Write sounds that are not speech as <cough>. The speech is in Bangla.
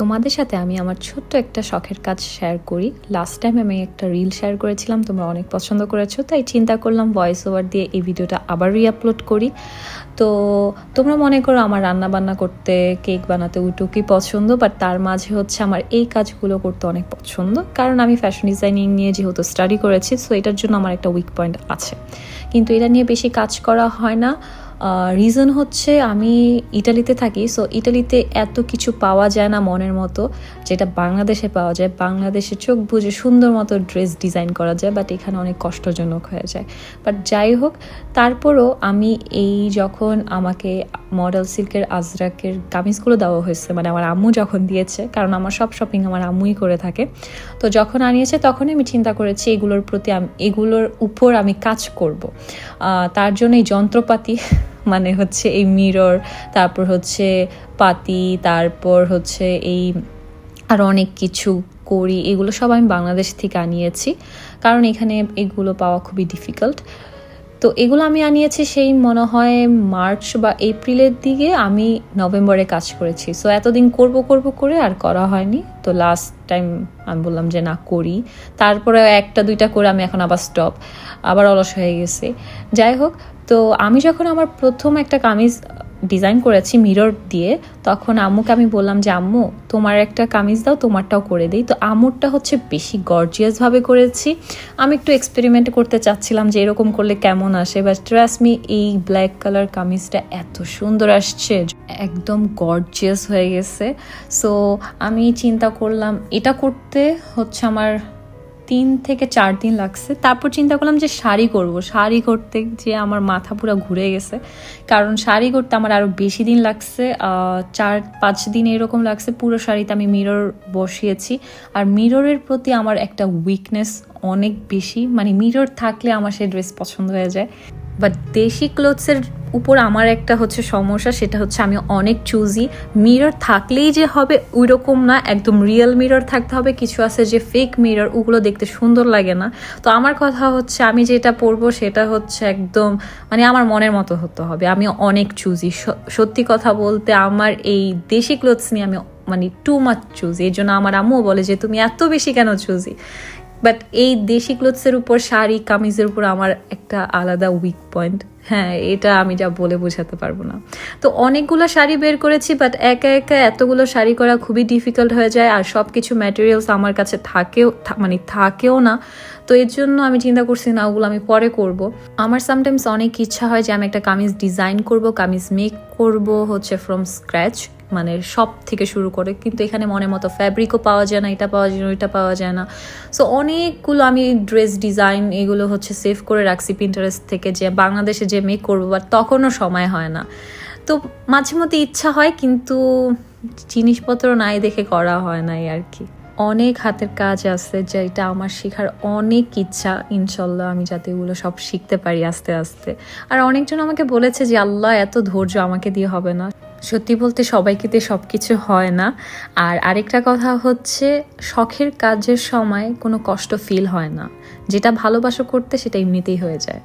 তোমাদের সাথে আমি আমার ছোট্ট একটা শখের কাজ শেয়ার করি। লাস্ট টাইম আমি একটা রিল শেয়ার করেছিলাম, তোমরা অনেক পছন্দ করেছ, তাই চিন্তা করলাম ভয়েস ওভার দিয়ে এই ভিডিওটা আবার রিআপলোড করি। তো তোমরা মনে করো আমার রান্না বান্না করতে কেক বানাতে উটুকি পছন্দ বাট তার মাঝে হচ্ছে আমার এই কাজগুলো করতে অনেক পছন্দ। কারণ আমি ফ্যাশন ডিজাইনিং নিয়ে যেহেতু স্টাডি করেছি সো এটার জন্য আমার একটা উইক পয়েন্ট আছে। কিন্তু এটা নিয়ে বেশি কাজ করা হয় না। রিজন হচ্ছে আমি ইটালিতে থাকি সো ইটালিতে এত কিছু পাওয়া যায় না মনের মতো, যেটা বাংলাদেশে পাওয়া যায়। বাংলাদেশে চোখ বুঝে সুন্দর মতো ড্রেস ডিজাইন করা যায় বাট এখানে অনেক কষ্টজনক হয়ে যায়। বাট যাই হোক, তারপরও আমি এই যখন আমাকে মডেল সিল্কের আজরাকের কামিজগুলো দেওয়া হয়েছে মানে আমার আম্মু যখন দিয়েছে, কারণ আমার সব শপিং আমার আম্মুই করে থাকে, তো যখন আনিয়েছে তখনই আমি চিন্তা করেছি, এগুলোর প্রতি আমি, এগুলোর উপর আমি কাজ করব। তার জন্য এই যন্ত্রপাতি <laughs> মানে হচ্ছে এই মিরর তারপর হচ্ছে পাতি, তারপর হচ্ছে এই আর অনেক কিছু করি, এগুলো সব আমি বাংলাদেশ থেকে আনিয়েছি। কারণ এখানে এগুলো পাওয়া খুবই ডিফিকাল্ট তো এগুলো আমি আনিয়েছি সেই মনে হয় মার্চ বা এপ্রিলের দিকে আমি নভেম্বরে কাজ করেছি। সো এতদিন করব করব করে আর করা হয়নি। তো লাস্ট টাইম আমি বললাম যে না, করি। তারপরে একটা, দুইটা করে আমি এখন আবার স্টপ আবার অলস হয়ে গেছে। যাই হোক, তো আমি যখন আমার প্রথম একটা কামিজ ডিজাইন করেছি মিরর দিয়ে, তখন আম্মুকে আমি বললাম যে, আম্মু, তোমার একটা কামিজ দাও, তোমারটাও করে দিই। তো আম্মুরটা হচ্ছে বেশি গর্জিয়াসভাবে করেছি। আমি একটু এক্সপেরিমেন্ট করতে চাচ্ছিলাম যে, এরকম করলে কেমন আসে? বাট ট্রাস্ট মি এই ব্ল্যাক কালার কামিজটা এত সুন্দর আসছে, একদম গর্জিয়াস হয়ে গেছে। সো আমি চিন্তা করলাম, এটা করতে হচ্ছে আমার তিন থেকে চার দিন লাগছে। তারপর চিন্তা করলাম যে শাড়ি করব। শাড়ি করতে যে আমার মাথা পুরো ঘুরে গেছে। কারণ শাড়ি করতে আমার আরও বেশি দিন লাগছে। চার, পাঁচ দিন এরকম লাগছে পুরো শাড়িতে আমি মিরর বসিয়েছি। আর মিররের প্রতি আমার একটা উইকনেস অনেক বেশি। মানে মিরর থাকলে আমার সেই ড্রেস পছন্দ হয়ে যায়। বাট দেশি ক্লোথসের উপর আমার একটা হচ্ছে সমস্যা, সেটা হচ্ছে আমি অনেক চুজি মিরর থাকলেই যে হবে ওই রকম না, একদম রিয়েল মিরর থাকতে হবে। কিছু আছে যে ফেক মিরর ওগুলো দেখতে সুন্দর লাগে না। তো আমার কথা হচ্ছে আমি যেটা পরবো সেটা হচ্ছে একদম মানে আমার মনের মতো হতে হবে। আমি অনেক চুজি সত্যি কথা বলতে আমার এই দেশি ক্লোথস নিয়ে আমি মানে টু মাচ চুজি এই জন্য আমার আম্মুও বলে যে, তুমি এত বেশি কেন চুজি বাট এই দেশি ক্লোথসের উপর শাড়ি, কামিজের উপর আমার একটা আলাদা উইক পয়েন্ট হ্যাঁ এটা আমি যা বলে বোঝাতে পারব না। তো অনেকগুলো শাড়ি বের করেছি বাট একা একা এতগুলো শাড়ি করা খুবই ডিফিকাল্ট হয়ে যায় আর সব কিছু ম্যাটেরিয়ালস আমার কাছে থাকেও মানে থাকেও না। তো এর জন্য আমি চিন্তা করছি, না, ওগুলো আমি পরে করব। আমার সামটাইমস অনেক ইচ্ছা হয় যে আমি একটা কামিজ ডিজাইন করব, কামিজ মেক করব, হচ্ছে ফ্রম স্ক্র্যাচ মানে সব থেকে শুরু করে। কিন্তু এখানে মনের মতো ফ্যাব্রিকও পাওয়া যায় না, এটা পাওয়া যায় না, ওইটা পাওয়া যায় না। সো অনেকগুলো আমি ড্রেস ডিজাইন এগুলো হচ্ছে সেভ করে রাখছি পিন্টারেস্ট থেকে যে বাংলাদেশে যে মেক করব বাট তখনও সময় হয় না। তো মাঝে মধ্যে ইচ্ছা হয়, কিন্তু জিনিসপত্র নাই দেখে করা হয় নাই আর কি। অনেক হাতের কাজ আছে, যেটা আমার শেখার অনেক ইচ্ছা, ইনশাল্লাহ আমি যাতে এগুলো সব শিখতে পারি আস্তে আস্তে। আর অনেকজন আমাকে বলেছে যে, আল্লাহ, এত ধৈর্য আমাকে দিয়ে হবে না। সত্যি বলতে সবাইকে তো সব কিছু হয় না। আর আরেকটা কথা হচ্ছে, শখের কাজের সময় কোনো কষ্ট ফিল হয় না। যেটা ভালোবাসো করতে সেটা এমনিতেই হয়ে যায়।